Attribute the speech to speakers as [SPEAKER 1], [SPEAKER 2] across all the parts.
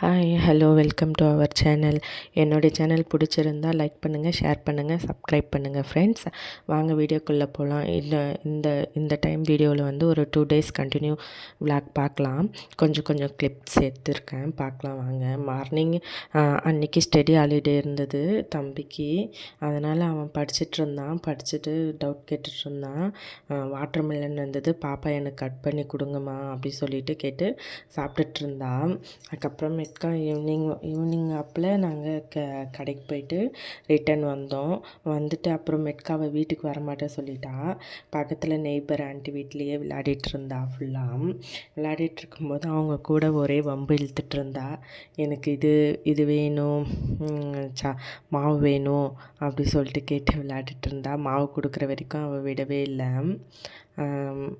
[SPEAKER 1] Hi hello welcome to our channel என்னுடைய channel பிடிச்சிருந்தா like பண்ணுங்கள் ஷேர் பண்ணுங்கள் சப்ஸ்கிரைப் பண்ணுங்கள் ஃப்ரெண்ட்ஸ் வாங்க வீடியோக்குள்ளே போகலாம் இல்லை இந்த இந்த டைம் வீடியோவில் வந்து ஒரு டூ டேஸ் கண்டினியூ விளாக் பார்க்கலாம். கொஞ்சம் கொஞ்சம் கிளிப்ஸ் எடுத்துருக்கேன். பார்க்கலாம் வாங்க. மார்னிங் அன்றைக்கி ஸ்டடி ஹாலிடே இருந்தது தம்பிக்கு. அதனால் அவன் படிச்சுட்டு இருந்தான் படிச்சுட்டு டவுட் கேட்டுட்டு இருந்தான் வாட்டர் மில்லன் வந்தது பாப்பா எனக்கு கட் பண்ணி கொடுங்கம்மா அப்படி சொல்லிட்டு கேட்டு சாப்பிட்டுட்டு இருந்தான் அதுக்கப்புறம் அப்புறமேட்டுக்கா ஈவினிங் ஈவினிங் அப்பில் நாங்கள் க கடைக்கு போயிட்டு ரிட்டன் வந்தோம். வந்துட்டு அப்புறம் மெட்காவை வீட்டுக்கு வரமாட்டேன் சொல்லிட்டா. பக்கத்தில் நெய்பர் ஆண்டி வீட்லேயே விளையாடிட்டு இருந்தா ஃபுல்லாக விளையாடிட்டு இருக்கும்போது அவங்க கூட ஒரே வம்பு இழுத்துட்டு இருந்தா. எனக்கு இது இது வேணும் சா மாவு வேணும் அப்படி சொல்லிட்டு கேட்டு விளையாடிட்டு இருந்தா. மாவு கொடுக்குற வரைக்கும் அவள் விடவே இல்லை.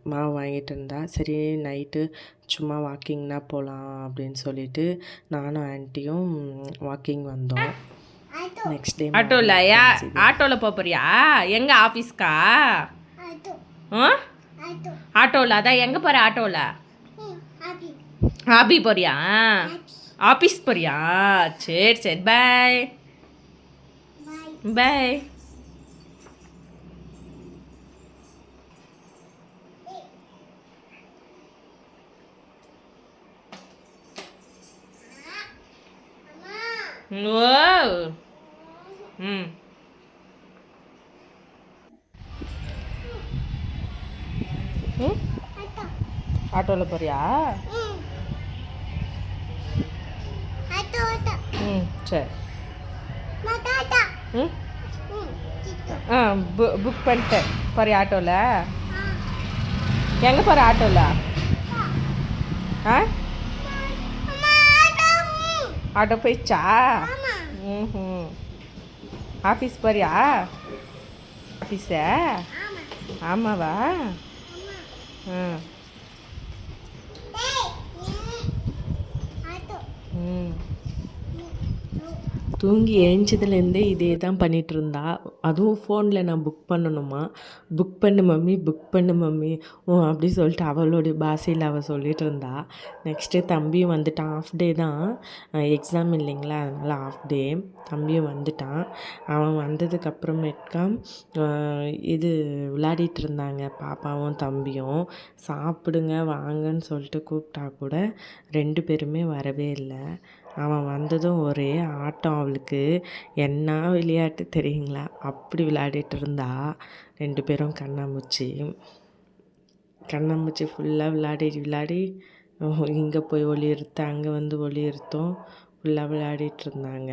[SPEAKER 1] மாவு வாங்கிட்டு இருந்தா சரி நைட்டு சும்மா வாக்கிங்னா போகலாம் அப்படின்னு சொல்லிட்டு நானும் ஆன்ட்டியும் வாக்கிங் வந்தோம். நெக்ஸ்ட் டே
[SPEAKER 2] ஆட்டோவில் ஆட்டோவில் போக போறியா? எங்கே ஆஃபீஸ்க்கா ஆ? ஆட்டோவில் அதான் எங்கே போகிற ஆட்டோவில் ஹாபி போறியா? ஆஃபீஸ் போறியா? சரி சரி பாய். பாய். ஓ ம் ஆட்டோவில் போறியா? ம் சரி. ம் ஆ பு புக் பண்ணிட்டேன். போறியா ஆட்டோவில் எங்கே போகிற ஆட்டோவில் ஆ? ஆட்டோ போயிடுச்சா ம் ஆஃபீஸ் போறியா ஆஃபீஸா ஆமாவா ம் ம்
[SPEAKER 1] தூங்கி ஏஞ்சதுலேருந்தே இதே தான் பண்ணிகிட்டு இருந்தா அதுவும் ஃபோனில் நான் புக் பண்ணணுமா? புக் பண்ணு மம்மி புக் பண்ணு மம்மி. ஓ அப்படி சொல்லிட்டு அவளுடைய பாஷையில் அவள் சொல்லிகிட்டு இருந்தா நெக்ஸ்ட்டு தம்பியும் வந்துட்டான். ஆஃப் டே தான். எக்ஸாம் இல்லைங்களா? அதனால் ஆஃப் டே தம்பியும் வந்துட்டான். அவன் வந்ததுக்கப்புறமேட்கா இது விளையாடிட்டு இருந்தாங்க பாப்பாவும் தம்பியும். சாப்பிடுங்க வாங்கன்னு சொல்லிட்டு கூப்பிட்டா கூட ரெண்டு பேருமே வரவே இல்லை. அவன் வந்ததும் ஒரே ஆட்டம் அவளுக்கு. என்ன விளையாட்டு தெரியுங்களா? அப்படி விளையாடிட்டு இருந்தா ரெண்டு பேரும் கண்ணாமூச்சி. கண்ணாமூச்சி ஃபுல்லாக விளையாடி விளையாடி இங்கே போய் ஒளி இருத்த அங்கே வந்து ஒளி இருத்தோம் ஃபுல்லாக விளையாடிட்டு இருந்தாங்க.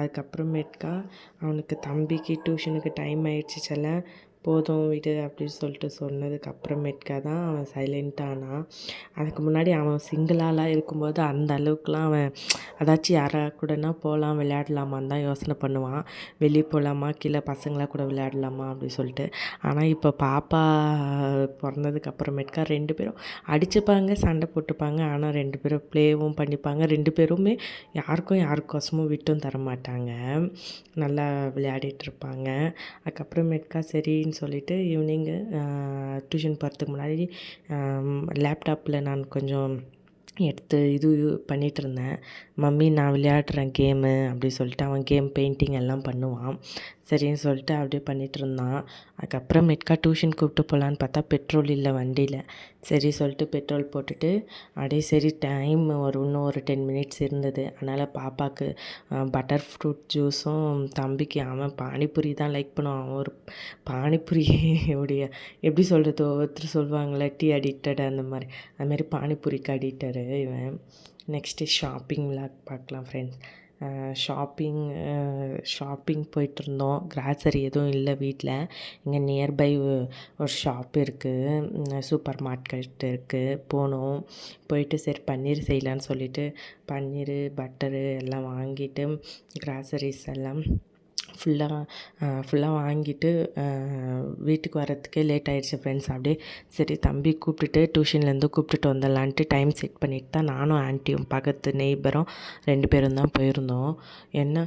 [SPEAKER 1] அதுக்கப்புறமேட்டுக்கா அவனுக்கு தம்பிக்கு டியூஷனுக்கு டைம் ஆயிடுச்சு சில. போதும் விடு அப்படின்னு சொல்லிட்டு சொன்னதுக்கு தான் அவன் சைலண்ட் ஆனான் அதுக்கு முன்னாடி அவன் சிங்கிளாலாம் இருக்கும்போது அந்த அளவுக்குலாம் அவன் அதாச்சும் யாரா கூடனா போகலாம் விளையாடலாமான்னு தான் யோசனை பண்ணுவான். வெளியே போகலாமா கீழே பசங்களாக கூட விளையாடலாமா? அப்படின்னு சொல்லிட்டு. ஆனால் இப்போ பாப்பா பிறந்ததுக்கு ரெண்டு பேரும் அடிச்சுப்பாங்க சண்டை போட்டுப்பாங்க. ஆனால் ரெண்டு பேரும் ப்ளேவும் பண்ணிப்பாங்க. ரெண்டு பேருமே யாருக்கும் யாருக்கோசமும் விட்டும் தர மாட்டாங்க நல்லா விளையாடிட்டு இருப்பாங்க. அதுக்கப்புறமேட்டுக்கா சரி அப்படின்னு சொல்லிட்டு ஈவினிங்கு டியூஷன் போகிறதுக்கு முன்னாடி லேப்டாப்பில் நான் கொஞ்சம் எடுத்து இது பண்ணிகிட்டு இருந்தேன். மம்மி நான் விளையாடுறேன் கேமு அப்படி சொல்லிட்டு அவன் கேம் பெயிண்டிங் எல்லாம் பண்ணுவான். சரின்னு சொல்லிட்டு அப்படியே பண்ணிகிட்டு இருந்தான். அதுக்கப்புறமேட்கா டியூஷன் கூப்பிட்டு போகலான்னு பார்த்தா பெட்ரோல் இல்லை வண்டியில். சரி சொல்லிட்டு பெட்ரோல் போட்டுட்டு அப்படியே சரி டைம் ஒரு இன்னும் ஒரு டென் மினிட்ஸ் இருந்தது. அதனால் பாப்பாவுக்கு பட்டர் ஃப்ரூட் ஜூஸும் தம்பிக்கு அவன் பானிபூரி தான் லைக் பண்ணுவான். ஒரு பானிபூரி உடைய எப்படி சொல்கிறது ஒவ்வொருத்தர் சொல்லுவாங்களே டீ அடிக்டட் அந்த மாதிரி. அதுமாரி பானிபூரிக்கு அடிக்டரு இவன். நெக்ஸ்ட்டு ஷாப்பிங் விளாக் பார்க்கலாம் ஃப்ரெண்ட்ஸ் ஷாப்பிங் ஷாப்பிங் போயிட்டுருந்தோம். கிராசரி எதுவும் இல்லை வீட்டில் இங்கே நியர்பை ஒரு ஷாப் இருக்குது சூப்பர் மார்க்கெட் இருக்குது போனோம். போயிட்டு சரி பன்னீர் செய்யலான்னு சொல்லிட்டு பன்னீர் பட்டரு எல்லாம் வாங்கிட்டு கிராசரிஸ் எல்லாம் ஃபுல்லாக ஃபுல்லாக வாங்கிட்டு வீட்டுக்கு வரத்துக்கே லேட் ஆகிடுச்சு ஃப்ரெண்ட்ஸ் அப்படியே சரி தம்பி கூப்பிட்டுட்டு டியூஷன்லேருந்து கூப்பிட்டுட்டு வந்துடலான்ட்டு டைம் செட் பண்ணிட்டு தான் நானும் ஆன்ட்டியும் பக்கத்து நெய்பரும் ரெண்டு பேரும் தான் போயிருந்தோம். என்ன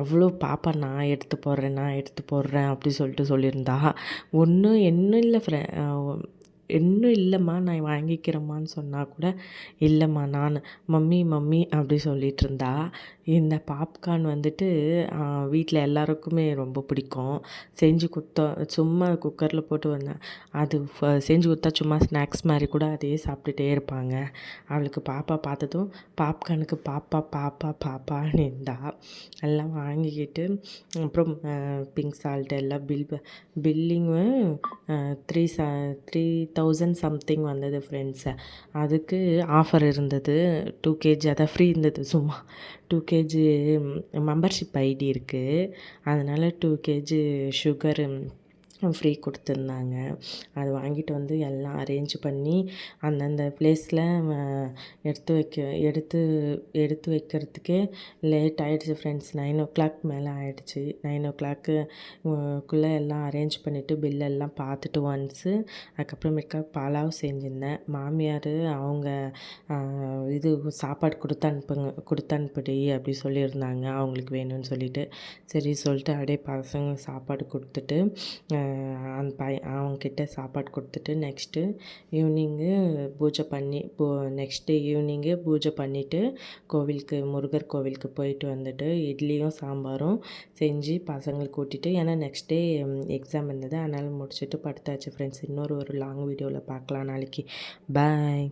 [SPEAKER 1] எவ்வளோ பாப்பா நான் எடுத்து போடுறேன் நான் எடுத்து போடுறேன் அப்படி சொல்லிட்டு சொல்லியிருந்தா. ஒன்றும் என்ன இல்லை ஃப்ரெ இன்னும் இல்லைம்மா நான் வாங்கிக்கிறேம்மான்னு சொன்னால் கூட இல்லைம்மா நான் மம்மி மம்மி அப்படி சொல்லிட்டு இருந்தா. இந்த பாப்கார்ன் வந்துட்டு வீட்டில் எல்லாருக்குமே ரொம்ப பிடிக்கும். செஞ்சு கொடுத்தா சும்மா குக்கரில் போட்டு வந்தேன் அது செஞ்சு கொடுத்தா சும்மா ஸ்நாக்ஸ் மாதிரி கூட அதையே சாப்பிட்டுட்டே இருப்பாங்க. அவளுக்கு பாப்பா பார்த்ததும் பாப்கார்னுக்கு பாப்பா பாப்பா பாப்பான்னு இருந்தா எல்லாம் வாங்கிக்கிட்டு அப்புறம் பிங்க் சால்ட் எல்லாம் பில் பில்லிங்கு த்ரீ ச த்ரீ தௌசண்ட் சம்திங் வந்தது ஃப்ரெண்ட்ஸு அதுக்கு ஆஃபர் இருந்தது. டூ கேஜி அதான் ஃப்ரீ இருந்தது சும்மா. டூ கேஜி மெம்பர்ஷிப் ஐடி இருக்குது அதனால் டூ கேஜி சுகரு ஃப்ரீ கொடுத்துருந்தாங்க. அது வாங்கிட்டு வந்து எல்லாம் அரேஞ்ச் பண்ணி அந்தந்த ப்ளேஸில் எடுத்து வைக்க எடுத்து எடுத்து வைக்கிறதுக்கே லேட் ஆகிடுச்சு ஃப்ரெண்ட்ஸ் நைன் ஓ கிளாக் மேலே ஆகிடுச்சு நைன் ஓ கிளாக்கு குள்ளே எல்லாம் அரேஞ்ச் பண்ணிவிட்டு பில்லெல்லாம் பார்த்துட்டு ஒன்ஸு அதுக்கப்புறமேக்கா பலாவ் செஞ்சுருந்தேன். மாமியார் அவங்க இது சாப்பாடு கொடுத்து அனுப்புங்க கொடுத்து அனுப்புடி அப்படி சொல்லியிருந்தாங்க. அவங்களுக்கு வேணும்னு சொல்லிட்டு. சரி சொல்லிட்டு அப்படியே பசங்க சாப்பாடு கொடுத்துட்டு அந்த பைய அவங்கக்கிட்ட சாப்பாடு கொடுத்துட்டு நெக்ஸ்ட்டு ஈவினிங்கு பூஜை பண்ணி பூ நெக்ஸ்ட் டே ஈவினிங்கு பூஜை பண்ணிவிட்டு கோவிலுக்கு முருகர் கோவிலுக்கு போயிட்டு வந்துட்டு இட்லியும் சாம்பாரும் செஞ்சு பசங்களுக்கு கூட்டிகிட்டு ஏன்னா நெக்ஸ்ட் டே எக்ஸாம் இருந்தது. அதனால் முடிச்சுட்டு படுத்தாச்சு ஃப்ரெண்ட்ஸ் இன்னொரு ஒரு லாங் வீடியோவில் பார்க்கலாம் நாளைக்கு. பாய்